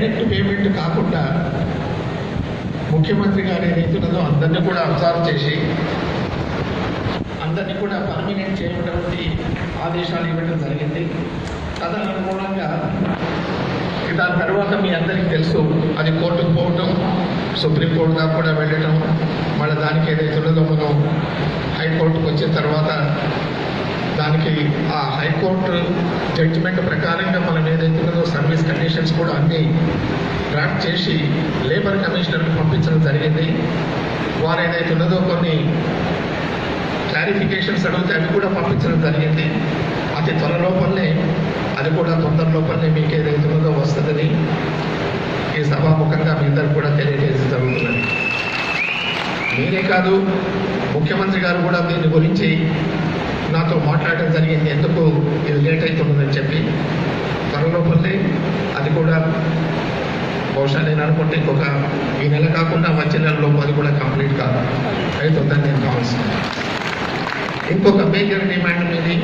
Direct payment కాకుండా ముఖ్యమంత్రి గారు ఏదైతున్నదో అందరినీ కూడా అబ్జర్వ్ చేసి అందరినీ కూడా పర్మినెంట్ చేయటువంటి ఆదేశాలు ఇవ్వడం జరిగింది. తదనుగుణంగా దాని తర్వాత మీ అందరికీ తెలుసు అది కోర్టుకు పోవటం సుప్రీంకోర్టు దాకా కూడా వెళ్ళటం మళ్ళీ దానికి ఏదైతే ఉన్నదో మనం హైకోర్టుకు వచ్చిన తర్వాత దానికి ఆ హైకోర్టు జడ్జిమెంట్ ప్రకారంగా మనం కండిషన్స్ కూడా అన్నీ డ్రాఫ్ట్ చేసి లేబర్ కమిషనర్కి పంపించడం జరిగింది. వారు ఏదైతే ఉన్నదో కొన్ని క్లారిఫికేషన్స్ అడిగితే అవి కూడా పంపించడం జరిగింది. అతి త్వరలోపలనే అది కూడా తొందర లోపలనే మీకు ఏదైతే ఉన్నదో వస్తుందని ఈ సభాముఖంగా మీ అందరికి కూడా తెలియజేసి జరుగుతున్నది. మీరే కాదు ముఖ్యమంత్రి గారు కూడా దీని గురించి నాతో మాట్లాడడం జరిగింది. ఎందుకు ఇది లేట్ అవుతుందని చెప్పి అది కూడా బహుశా నేను అనుకుంటే ఇంకొక ఈ నెల కాకుండా వచ్చే నెలలోపు అది కూడా కంప్లీట్ కాదు. అవుతుందని నేను భావిస్తున్నాను ఇంకొక మేజర్ డిమాండ్ మీది